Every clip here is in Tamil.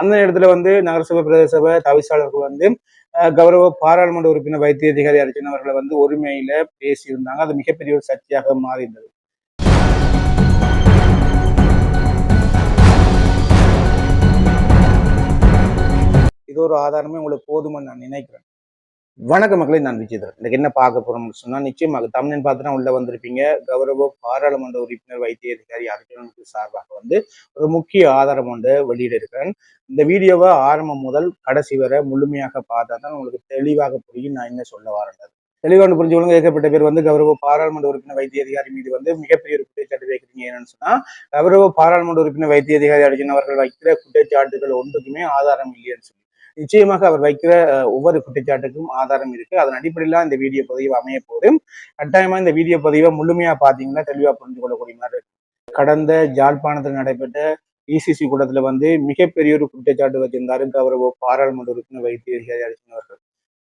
அந்த இடத்துல வந்து நகரசபை பிரதேச சபை தவிசாளர்கள் வந்து கௌரவ பாராளுமன்ற உறுப்பினர் வைத்திய அதிகாரி அர்ஜுன் அவர்களை வந்து ஒருமையில பேசியிருந்தாங்க. அது மிகப்பெரிய ஒரு சர்ச்சையாக மாறி இருந்தது இது ஒரு ஆதாரமே உங்களுக்கு போதுமென்னு நான் நினைக்கிறேன். வணக்க மக்களை நான் விஜயதரன் இன்னைக்கு என்ன பார்க்க போறோம்னு சொன்னா நிச்சயமாக தமிழன் பார்த்துனா உள்ள வந்திருப்பீங்க. கௌரவ பாராளுமன்ற உறுப்பினர் வைத்திய அதிகாரி அர்ஜுனனுக்கு சார்பாக வந்து ஒரு முக்கிய ஆதாரம் ஒன்று வெளியிட இருக்கிறேன் இந்த வீடியோவை ஆரம்பம் முதல் கடைசி வரை முழுமையாக பார்த்தா தான் உங்களுக்கு தெளிவாக புரியும் நான் என்ன சொல்ல வரேன் தெளிவான புரிஞ்சுக்கொள்ளுங்க. ஏற்கப்பட்ட பேர் வந்து கௌரவ பாராளுமன்ற உறுப்பினர் வைத்திய அதிகாரி மீது வந்து மிகப்பெரிய ஒரு குற்றச்சாட்டு வைக்கிறீங்க. என்னன்னு சொன்னா கௌரவ பாராளுமன்ற உறுப்பினர் வைத்திய அதிகாரி அர்ஜுன் அவர்கள் வைக்கிற குற்றச்சாட்டுகள் ஒன்றுக்குமே ஆதாரம் இல்லைன்னு சொல்லி நிச்சயமாக அவர் வைக்கிற ஒவ்வொரு குற்றச்சாட்டுக்கும் ஆதாரம் இருக்கு. அதன் அடிப்படையில் இந்த வீடியோ பதிவு அமைய போது கட்டாயமா இந்த வீடியோ பதிவை முழுமையா பாத்தீங்கன்னா தெளிவா புரிஞ்சு கொள்ளக்கூடிய மாதிரி இருக்கு. கடந்த ஜாழ்ப்பாணத்தில் நடைபெற்ற இசிசி கூட்டத்துல வந்து மிகப்பெரிய ஒரு குற்றச்சாட்டு வச்சிருந்தாரு கௌரவ பாராளுமன்ற உறுப்பினர் வைத்திய அதிகாரி அவர்கள்.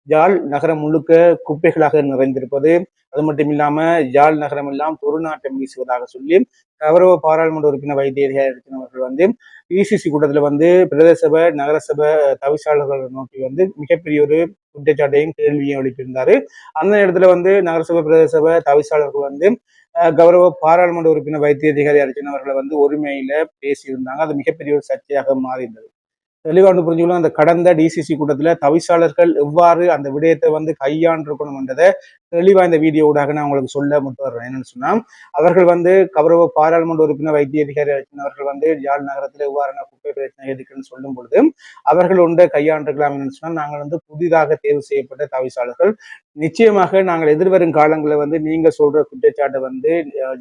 யாழ் நகரம் முழுக்க குப்பைகளாக நிறைந்திருப்பது அது மட்டும் இல்லாம யாழ் நகரம் எல்லாம் துருநாட்டம் வீசுவதாக சொல்லி கௌரவ பாராளுமன்ற உறுப்பினர் வைத்தியர்கள் அதிகாரி அவர்கள் வந்து இசிசி கூட்டத்துல வந்து பிரதேசபை நகரசபை தவிசாளர்களை நோக்கி வந்து மிகப்பெரிய ஒரு குற்றச்சாட்டையும் கேள்வியும் எழுப்பியிருந்தார். அந்த இடத்துல வந்து நகரசபை பிரதேசபை தவிசாளர்கள் வந்து கௌரவ பாராளுமன்ற உறுப்பினர் வைத்திய அதிகாரி அர்ஜுன் அவர்களை வந்து ஒருமையில பேசியிருந்தாங்க. அது மிகப்பெரிய ஒரு சர்ச்சையாக மாறி இருந்தது தெளிவாக வந்து புரிஞ்சுக்கலாம் அந்த கடந்த டிசிசி கூட்டத்தில் தவிசாளர்கள் எவ்வாறு அந்த விடயத்தை வந்து கையாண்டிருக்கணும்ன்றதை தெளிவாக இந்த வீடியோ ஊடாக நான் உங்களுக்கு சொல்ல முட்டு வர்றேன். என்னன்னு சொன்னால் அவர்கள் வந்து கௌரவ பாராளுமன்ற உறுப்பினர் வைத்திய அதிகாரி அவர்கள் வந்து யாழ் நகரத்தில் எவ்வாறான குப்பை பிரச்சனை எதுக்குன்னு சொல்லும் பொழுது அவர்கள் ஒன்றை கையாண்டிருக்கலாம் என்னன்னு சொன்னால் நாங்கள் வந்து புதிதாக தேர்வு செய்யப்பட்ட தவிசாளர்கள். நிச்சயமாக நாங்கள் எதிர்வரும் காலங்களில் வந்து நீங்கள் சொல்ற குற்றச்சாட்டை வந்து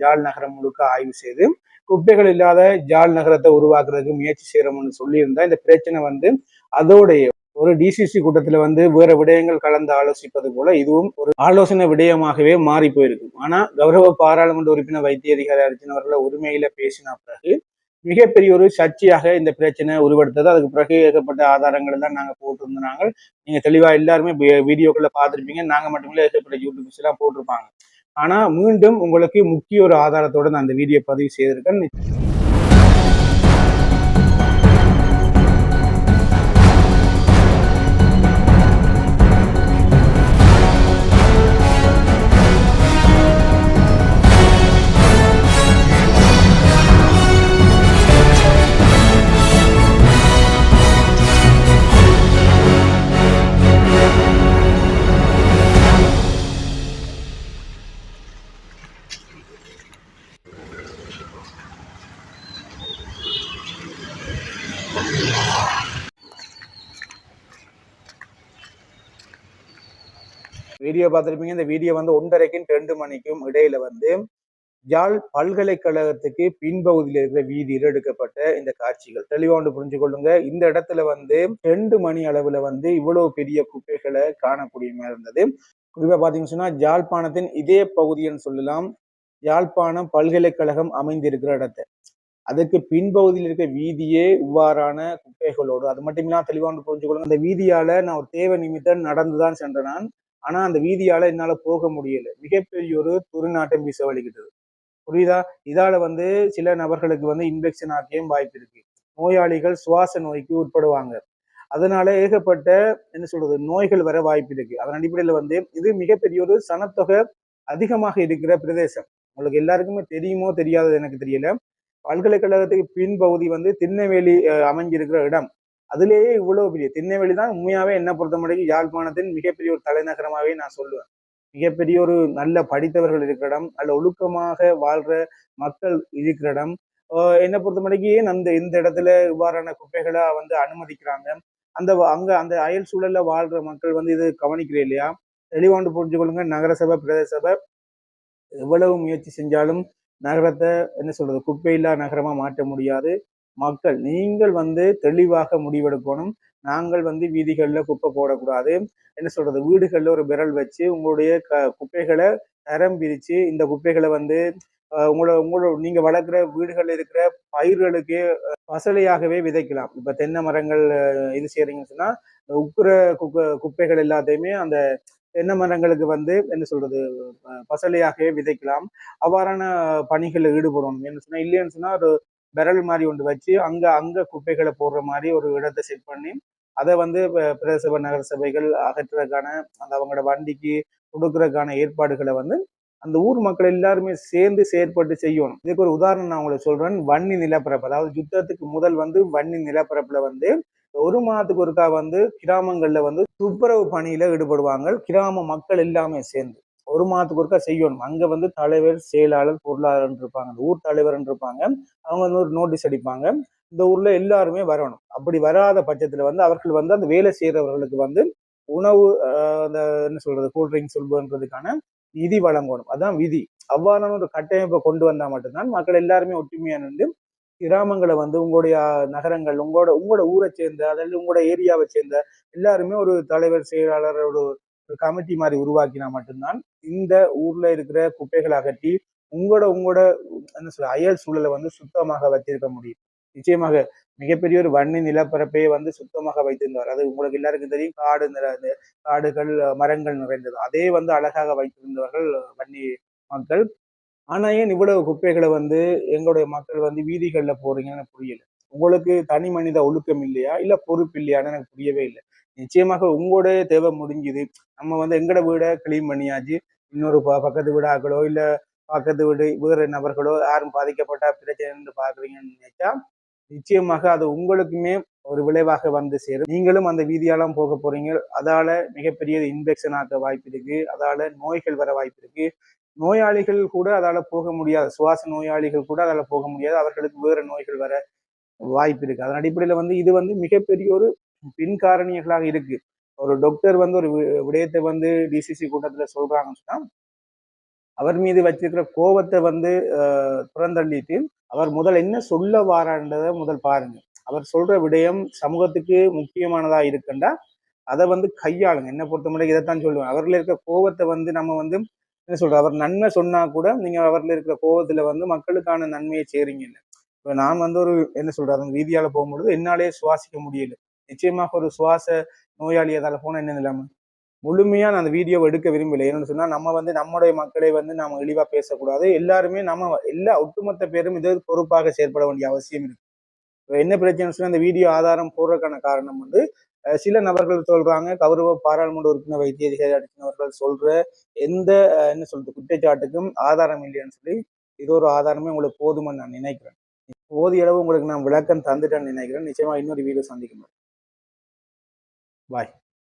ஜால் யாழ் நகரம் முழுக்க ஆய்வு செய்து குப்பைகள் இல்லாத ஜால் நகரத்தை உருவாக்குறதுக்கு முயற்சி செய்யறோம்னு சொல்லியிருந்தா இந்த பிரச்சனை வந்து அதோடைய ஒரு டிசிசி கூட்டத்துல வந்து வேற விடயங்கள் கலந்து ஆலோசிப்பது போல இதுவும் ஒரு ஆலோசனை விடயமாகவே மாறி போயிருக்கும் ஆனா கௌரவ பாராளுமன்ற உறுப்பினர் வைத்திய அதிகாரி அர்ஜுன் அவர்களை உரிமையில பேசின பிறகு மிகப்பெரிய ஒரு சர்ச்சையாக இந்த பிரச்சனை உருவெடுத்தது. அதுக்கு பிறகு ஏகப்பட்ட ஆதாரங்கள் எல்லாம் நாங்க போட்டிருந்தோம். நாங்கள் நீங்க தெளிவா எல்லாருமே வீடியோக்குள்ள பார்த்திருப்பீங்க. நாங்க மட்டுமில்ல ஏகப்பட்ட யூடியூப்ஸ் எல்லாம் போட்டிருப்பாங்க. ஆனா மீண்டும் உங்களுக்கு முக்கிய ஒரு ஆதாரத்தோட நான் அந்த வீடியோ பதிவு செய்திருக்கேன். வீடியோ பார்த்துருப்பீங்க. இந்த வீடியோ வந்து ஒன்றரைக்கும் ரெண்டு மணிக்கும் இடையில வந்து யாழ் பல்கலைக்கழகத்துக்கு பின்பகுதியில் இருக்கிற வீதியில் எடுக்கப்பட்ட இந்த காட்சிகள். தெளிவா ஒன்று புரிஞ்சு கொள்ளுங்க இந்த இடத்துல வந்து ரெண்டு மணி அளவுல வந்து இவ்வளவு பெரிய குப்பைகளை காணக்கூடிய மாதிரி இருந்தது. குறிப்பா பாத்தீங்கன்னு சொன்னா யாழ்ப்பாணத்தின் இதே பகுதின்னு சொல்லலாம். யாழ்ப்பாணம் பல்கலைக்கழகம் அமைந்திருக்கிற இடத்தை. அதுக்கு பின்பகுதியில் இருக்க வீதியே இவ்வாறான குப்பைகளோடு. அது மட்டும் இல்லாம தெளிவாக ஒன்று புரிஞ்சு கொள்ளுங்க அந்த வீதியால நான் ஒரு தேவை நிமித்தம் நடந்துதான் சென்றேன் நான். ஆனா அந்த வீதியால என்னால போக முடியல. மிகப்பெரிய ஒரு துருநாட்டம் வீச வலிக்கிட்டது புரியுதா? இதால வந்து சில நபர்களுக்கு வந்து இன்ஃபெக்ஷன் ஆகியும் வாய்ப்பு இருக்கு. நோயாளிகள் சுவாச நோய்க்கு உட்படுவாங்க. அதனால ஏகப்பட்ட என்ன சொல்றது நோய்கள் வர வாய்ப்பு இருக்கு. அதன் அடிப்படையில வந்து இது மிகப்பெரிய ஒரு சனத்தொகை அதிகமாக இருக்கிற பிரதேசம். உங்களுக்கு எல்லாருக்குமே தெரியுமோ தெரியாதது எனக்கு தெரியல. பல்கலைக்கழகத்துக்கு பின்பகுதி வந்து திருநெல்வேலி அமைஞ்சிருக்கிற இடம். அதுலேயே இவ்வளவு பெரிய திருநெல்வேலி தான் உண்மையாகவே என்ன பொறுத்த மட்டும் யாழ்ப்பாணத்தின் மிகப்பெரிய ஒரு தலைநகரமாகவே நான் சொல்லுவேன். மிகப்பெரிய ஒரு நல்ல படித்தவர்கள் இருக்கிற இடம் நல்ல ஒழுக்கமாக வாழ்ற மக்கள் இருக்கிற இடம். என்னை பொறுத்த மட்டும் ஏன் அந்த இந்த இடத்துல இவ்வாறான குப்பைகளை வந்து அனுமதிக்கிறாங்க. அந்த அங்க அந்த அயல் சூழல்ல வாழ்ற மக்கள் வந்து இது கவனிக்கிறேன் இல்லையா? தெளிவாண்டு புரிஞ்சுக்கொள்ளுங்க நகரசபை பிரதேச சபை எவ்வளவு முயற்சி செஞ்சாலும் நகரத்தை என்ன சொல்றது குப்பையில்லா நகரமா மாற்ற முடியாது. மக்கள் நீங்கள் வந்து தெளிவாக முடிவெடுக்கணும். நாங்கள் வந்து வீதிகளில் குப்பை போடக்கூடாது. என்ன சொல்றது? வீடுகளில் ஒரு விரல் வச்சு உங்களுடைய க குப்பைகளை தரம் பிரித்து இந்த குப்பைகளை வந்து உங்களோட உங்களோட நீங்க வளர்க்குற வீடுகளில் இருக்கிற பயிர்களுக்கே பசலையாகவே விதைக்கலாம். இப்ப தென்னை மரங்கள் இது செய்யறீங்கன்னு சொன்னா உக்குற குப்பை குப்பைகள் எல்லாத்தையுமே அந்த தென்னை மரங்களுக்கு வந்து என்ன சொல்றது? பசலையாகவே விதைக்கலாம். அவ்வாறான பணிகளில் ஈடுபடணும். என்ன சொன்னா இல்லைன்னு சொன்னா ஒரு பெரல் மாதிரி ஒன்று வச்சு அங்கே அங்கே குப்பைகளை போடுற மாதிரி ஒரு இடத்தை செட் பண்ணி அதை வந்து ப- நகர சபைகள் அகற்றுறதுக்கான அந்த அவங்களோட வண்டிக்கு கொடுக்கறதுக்கான ஏற்பாடுகளை வந்து அந்த ஊர் மக்கள் எல்லாருமே சேர்ந்து செயற்பட்டு செய்யணும். இதுக்கு ஒரு உதாரணம் நான் உங்களுக்கு சொல்றேன். வன்னி நிலப்பரப்பு. அதாவது யுத்தத்துக்கு முதல் வந்து வன்னி நிலப்பரப்புல வந்து ஒரு மாதத்துக்கு ஒருக்கா வந்து கிராமங்கள்ல வந்து துப்புரவு பணியில ஈடுபடுவாங்க. கிராம மக்கள் எல்லாமே சேர்ந்து. ஒரு மாதத்துக்கு ஒருக்கா செய்யணும். அங்க வந்து தலைவர் செயலாளர் பொருளாளர் இருப்பாங்க. அந்த ஊர் தலைவர் இருப்பாங்க. அவங்க வந்து ஒரு நோட்டீஸ் அடிப்பாங்க. இந்த ஊர்ல எல்லாருமே வரணும். அப்படி வராத பட்சத்துல வந்து அவர்கள் வந்து அந்த வேலை செய்யறவர்களுக்கு வந்து உணவு அந்த என்ன சொல்றது கூல்ட்ரிங்க் சொல்வதுன்றதுக்கான நிதி வழங்கணும். அதான் விதி. அவ்வாறான ஒரு கட்டமைப்பை கொண்டு வந்தா மட்டும்தான் மக்கள் எல்லாருமே ஒற்றுமையா நின்று கிராமங்களை வந்து உங்களுடைய நகரங்கள் உங்களோட உங்களோட ஊரை சேர்ந்த அதாவது உங்களோட ஏரியாவை சேர்ந்த எல்லாருமே ஒரு தலைவர் செயலாளர் ஒரு ஒரு கமிட்டி மாதிரி உருவாக்கினா மட்டும்தான் இந்த ஊர்ல இருக்கிற குப்பைகளை அகற்றி உங்களோட உங்களோட என்ன சொல்ல அயல் சூழலை வந்து சுத்தமாக வச்சிருக்க முடியும். நிச்சயமாக மிகப்பெரிய ஒரு வன்னி நிலப்பரப்பையே வந்து சுத்தமாக வைத்திருந்தார் அது உங்களுக்கு எல்லாருக்கும் தெரியும். காடு நிறைந்த காடுகள் மரங்கள் நிறைந்தது. அதே வந்து அழகாக வைத்திருந்தவர்கள் வன்னி மக்கள். ஆனா ஏன் இவ்வளவு குப்பைகளை வந்து எங்களுடைய மக்கள் வந்து வீதிகளில் போறீங்கன்னு புரியல. உங்களுக்கு தனி மனித ஒழுக்கம் இல்லையா? இல்ல பொறுப்பு இல்லையான்னு எனக்கு புரியவே இல்லை. நிச்சயமாக உங்களோட தேவை முடிஞ்சுது. நம்ம வந்து எங்கட வீடை கிளீன் பண்ணியாச்சு. இன்னொரு ப- பக்கத்து வீடாக்களோ இல்லை இல்ல பக்கத்து வீடு வேறு நபர்களோ யாரும் பாதிக்கப்பட்ட பிரச்சனை பாக்குறீங்கன்னு நினைச்சா நிச்சயமாக அது உங்களுக்குமே ஒரு விளைவாக வந்து சேரும். நீங்களும் அந்த வீதியாலாம் போக போறீங்க. அதால மிகப்பெரிய இன்ஃபெக்ஷன் ஆக வாய்ப்பு இருக்கு. அதால நோய்கள் வர வாய்ப்பு இருக்கு. நோயாளிகள் கூட அதால போக முடியாது. சுவாச நோயாளிகள் கூட அதால போக முடியாது. அவர்களுக்கு வேற நோய்கள் வர வாய்ப்பு இருக்கு. அதன் அடிப்படையில வந்து இது வந்து மிகப்பெரிய ஒரு பின் காரணிகளாக இருக்கு. ஒரு டாக்டர் வந்து ஒரு வி- விடயத்தை வந்து டிசிசி கூட்டத்தில் சொல்றாங்கன்னு சொன்னா அவர் மீது வச்சிருக்கிற கோபத்தை வந்து புறந்தள்ளிட்டு அவர் முதல் என்ன சொல்ல வாரான்றதை முதல் பாருங்க. அவர் சொல்ற விடயம் சமூகத்துக்கு முக்கியமானதா இருக்குண்டா அதை வந்து கையாளுங்க. என்ன பொறுத்த இதைத்தான் சொல்லுவேன். அவர்ல இருக்க கோபத்தை வந்து நம்ம வந்து என்ன சொல்ற அவர் நன்மை சொன்னா கூட நீங்க அவர்ல இருக்கிற கோபத்துல வந்து மக்களுக்கான நன்மையை செய்றீங்க இல்லை இப்ப நான் வந்து ஒரு என்ன சொல்றது அந்த வீதியால போகும்பொழுது என்னாலே சுவாசிக்க முடியல. நிச்சயமாக ஒரு சுவாச நோயாளி அதால் போனால் என்ன இல்லாமல் முழுமையாக நான் அந்த வீடியோவை எடுக்க விரும்பலை. ஏன்னு சொன்னால் நம்ம வந்து நம்முடைய மக்களை வந்து நாம் இழிவாக பேசக்கூடாது. எல்லாருமே நம்ம எல்லா ஒட்டுமொத்த பேரும் இது பொறுப்பாக செயற்பட வேண்டிய அவசியம் இருக்கு. இப்போ என்ன பிரச்சனை சொன்னால் அந்த வீடியோ ஆதாரம் போடுறதுக்கான காரணம் வந்து சில நபர்கள் சொல்றாங்க கௌரவ பாராளுமன்ற உறுப்பினர் வைத்திய அதிகாரி அடிச்சினவர்கள் சொல்ற எந்த என்ன சொல்றது குற்றச்சாட்டுக்கும் ஆதாரம் இல்லைன்னு சொல்லி இது ஒரு ஆதாரமே உங்களுக்கு போதும்னு நான் நினைக்கிறேன். போதிய அளவு உங்களுக்கு நான் விளக்கம் தந்துட்டேன்னு நினைக்கிறேன். நிச்சயமா இன்னொரு வீடியோ சந்திக்க முடியும் Bye.